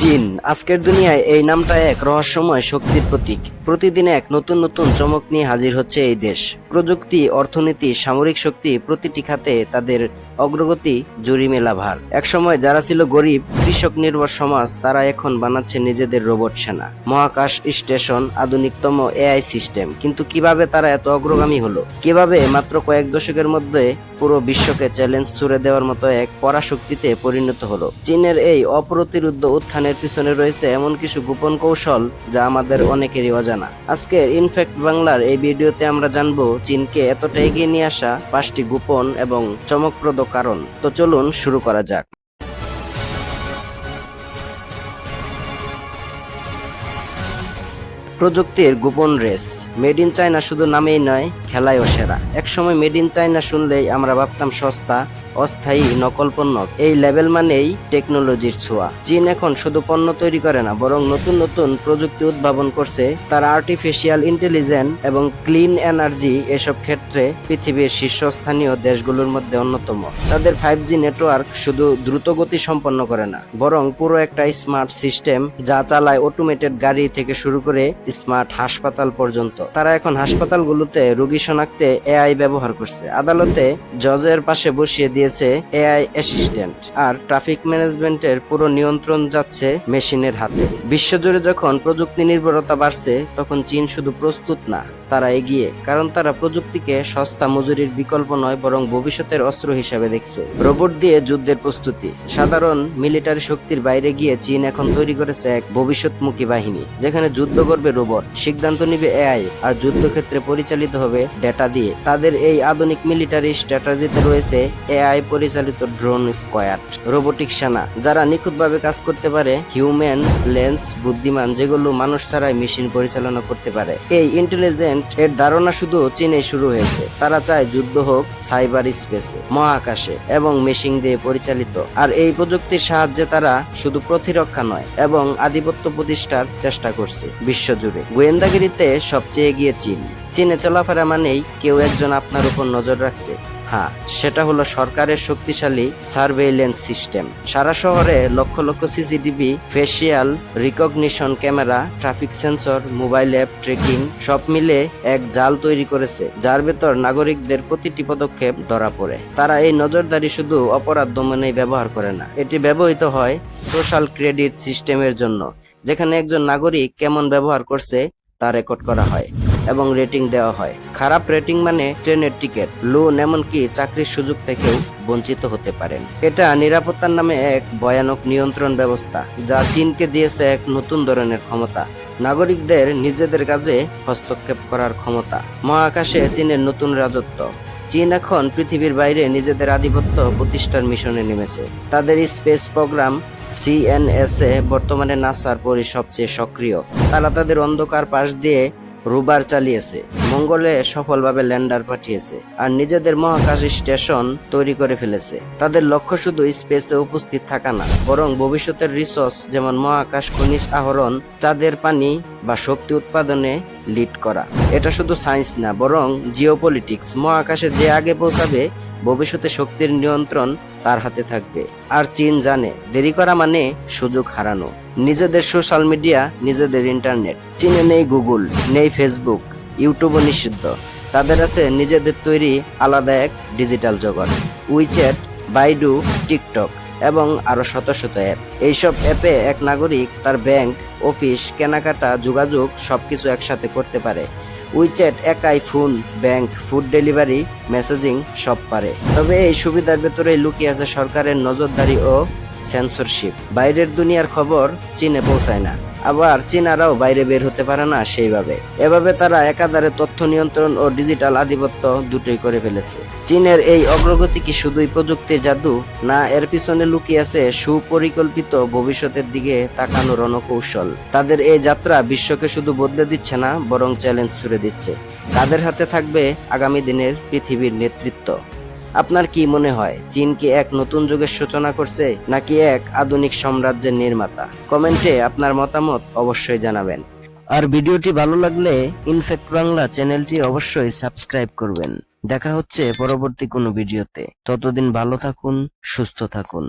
চীন আজকের দুনিয়ায় এই নামটা এক রহস্যময় শক্তির প্রতীক। প্রতিদিন এক নতুন নতুন চমক নিয়ে হাজির হচ্ছে এই দেশ। প্রযুক্তি, অর্থনীতি, সামরিক শক্তি প্রতিটি খাতে তাদের অগ্রগতি জুরি মেলা ভার একসময় যারা ছিল গরিব, কৃষক নির্ভর সমাজ, তারা এখন বানাচ্ছে নিজেদের রোবট সেনা। মহাকাশ স্টেশন, আধুনিকতম এআই সিস্টেম। কিন্তু কীভাবে তারা এত অগ্রগামী হলো? কীভাবে মাত্র কয়েক দশকের মধ্যে পুরো বিশ্বকে চ্যালেঞ্জ ছুড়ে দেওয়ার মতো এক পরাশক্তিতে পরিণত হলো। চীনের এই অপ্রতিরুদ্ধ উত্থানের পিছনে রয়েছে এমন কিছু গোপন কৌশল যা আমাদের অনেকেরই অজানা। আজকের ইনফ্যাক্ট বাংলার এই ভিডিওতে আমরা জানব চীনকে এতটা এগিয়ে নিয়ে আসা পাঁচটি গোপন এবং চমকপ্রদ কারণ। তো চলুন শুরু করা যাক। প্রযুক্তির গোপন রেস। মেড ইন চায়না শুধু নামেই নয়, খেলায়ও সেরা। একসময় মেড ইন চায়না শুনলেই আমরা ভাবতাম সস্তা অস্থায়ী নকল পণ্য এই লেভেল মানেই টেকনোলজির ছোঁয়া। চীন এখন শুধু পণ্য তৈরি করে না, বরং নতুন নতুন প্রযুক্তি উদ্ভাবন করছে। তারা আর্টিফিশিয়াল ইন্টেলিজেন্স এবং ক্লিন এনার্জি এসব ক্ষেত্রে পৃথিবীর শীর্ষস্থানীয় দেশগুলোর মধ্যে অন্যতম। তাদের ফাইভ জি নেটওয়ার্ক শুধু দ্রুত গতি সম্পন্ন করে না, বরং পুরো একটা স্মার্ট সিস্টেম যা চালায় অটোমেটেড গাড়ি থেকে শুরু করে স্মার্ট হাসপাতাল পর্যন্ত। তারা এখন হাসপাতালগুলোতে রোগী শনাক্তে এআই ব্যবহার করছে। আদালতে জজের পাশে বসিয়ে দিয়েছে এআই অ্যাসিস্ট্যান্ট। আর ট্রাফিক ম্যানেজমেন্টের পুরো নিয়ন্ত্রণ যাচ্ছে মেশিনের হাতে। বিশ্বজুড়ে যখন প্রযুক্তি নির্ভরতা বাড়ছে, তখন চীন শুধু প্রস্তুত না, তারা এগিয়ে। কারণ তারা প্রযুক্তিকে সস্তা মজুরির বিকল্প নয়, বরং ভবিষ্যতের অস্ত্র হিসেবে দেখছে। রোবট দিয়ে যুদ্ধের প্রস্তুতি। সাধারণ মিলিটারি শক্তির বাইরে গিয়ে চীন এখন তৈরি করেছে এক ভবিষ্যৎমুখী বাহিনী, যেখানে যুদ্ধ করবে রোবট, সিদ্ধান্ত নিবে এআই, আর যুদ্ধক্ষেত্রে পরিচালিত হবে ডেটা দিয়ে। তাদের এই আধুনিক মিলিটারি স্ট্র্যাটেজিতে রয়েছে এআই পরিচালিত ড্রোন স্কোয়াড, রোবোটিক সেনা, যারা নিখুঁতভাবে কাজ করতে পারে, হিউম্যান লেন্স, বুদ্ধিমান, যেগুলো মানুষ ছাড়াই মেশিন পরিচালনা করতে পারে। এই ইন্টেলিজেন্ট এর ধারণা শুধু চীনে শুরু হয়েছে। তারা চায় যুদ্ধ হোক সাইবার স্পেসে, মহাকাশে, এবং মেশিন দিয়ে পরিচালিত। আর এই প্রযুক্তির সাহায্যে তারা শুধু প্রতিরক্ষা নয়, এবং আধিপত্য প্রতিষ্ঠার চেষ্টা করছে বিশ্বজুড়ে। গোয়েন্দাগিরিতে সবচেয়ে এগিয়ে চীন। চীনে চলাফেরা মানেই কেউ একজন আপনার উপর নজর রাখছে। হ্যাঁ সেটা হলো সরকারের শক্তিশালী সার্ভেইলেন্স সিস্টেম সারা শহরে lakh lakh CCTV facial recognition camera traffic sensor mobile app tracking সব মিলে এক জাল তৈরি করেছে, যার ভেতর নাগরিকদের প্রতিটি পদক্ষেপ ধরা পড়ে। তারা এই নজরদারি শুধু অপরাধ দমনেই ব্যবহার করে না, এটি ব্যবহৃত হয় সোশ্যাল ক্রেডিট সিস্টেমের জন্য, যেখানে একজন নাগরিক কেমন ব্যবহার করছে তা রেকর্ড করা হয় এবং রেটিং দেওয়া হয়। খারাপ রেটিং মানে ট্রেনের টিকিট। লোন এমনকি চাকরির সুযোগ থেকেও বঞ্চিত হতে পারেন। এটা নিরাপত্তার নামে এক ভয়ানক নিয়ন্ত্রণ ব্যবস্থা, যা চীনকে দিয়েছে এক নতুন ধরনের ক্ষমতা। নাগরিকদের নিজেদের কাজে হস্তক্ষেপ করার ক্ষমতা। মহাকাশে চীনের নতুন রাজত্ব। চীন এখন পৃথিবীর বাইরে নিজেদের আধিপত্য প্রতিষ্ঠার মিশনে নেমেছে। তাদের স্পেস প্রোগ্রাম সিএনএসএ বর্তমানে নাসার পরই সবচেয়ে সক্রিয়। তারা তাদের অন্ধকার পাশ দিয়ে রুবার চালিয়েছে। মঙ্গলে সফলভাবে ল্যান্ডার পাঠিয়েছে আর নিজেদের মহাকাশ স্টেশন তৈরি করে ফেলেছে। তাদের লক্ষ্য শুধু স্পেসে উপস্থিত থাকা না, বরং ভবিষ্যতের রিসোর্স যেমন মহাকাশ খনিজ আহরণ, চাঁদের পানি বা শক্তি উৎপাদনে লিড করা। এটা শুধু সায়েন্স না, বরং জিওপলিটিক্স। মহাকাশে যে আগে পৌঁছাবে ভবিষ্যতে শক্তির নিয়ন্ত্রণ তার হাতে থাকবে। আর চীন জানে, দেরি করা মানে সুযোগ হারানো। নিজেদের সোশ্যাল মিডিয়া, নিজেদের ইন্টারনেট। চীনে নেই গুগল, নেই ফেসবুক, ইউটিউবও নিষিদ্ধ। তাদের আছে নিজেদের তৈরি আলাদা এক ডিজিটাল জগৎ। উইচ্যাট, বাইডু, টিকটক এবং আরও শত শত অ্যাপ। এইসব অ্যাপে এক নাগরিক তার ব্যাংক, অফিস, কেনাকাটা, যোগাযোগ সবকিছু একসাথে করতে পারে। উইচ্যাট একাই phone bank food delivery messaging সব পারে। তবে এই সুবিধার ভেতরে লুকিয়ে আছে সরকারের নজরদারি ও সেন্সরশিপ বাইরের দুনিয়ার খবর চীনে পৌঁছায় না। আবার চীনারাও বাইরে বের হতে পারে না সেইভাবে। এভাবে তারা একাধারে তথ্য নিয়ন্ত্রণ ও ডিজিটাল আধিপত্য দুটোই করে ফেলেছে। চীনের এই অগ্রগতি কি শুধুই প্রযুক্তির জাদু? না, এর পিছনে লুকিয়ে আছে সুপরিকল্পিত ভবিষ্যতের দিকে তাকানো রণকৌশল। তাদের এই যাত্রা বিশ্বকে শুধু বদলে দিচ্ছে না, বরং চ্যালেঞ্জ ছুড়ে দিচ্ছে। তাদের হাতে থাকবে আগামী দিনের পৃথিবীর নেতৃত্ব? আপনার কি মনে হয়, চীন কি এক নতুন যুগের সূচনা করছে, নাকি এক আধুনিক সাম্রাজ্যের নির্মাতা? কমেন্টে আপনার মতামত অবশ্যই জানাবেন। আর ভিডিওটি ভালো লাগলে ইনফেক্ট বাংলা চ্যানেলটি অবশ্যই সাবস্ক্রাইব করবেন। দেখা হচ্ছে পরবর্তী কোনো ভিডিওতে। ততদিন ভালো থাকুন, সুস্থ থাকুন।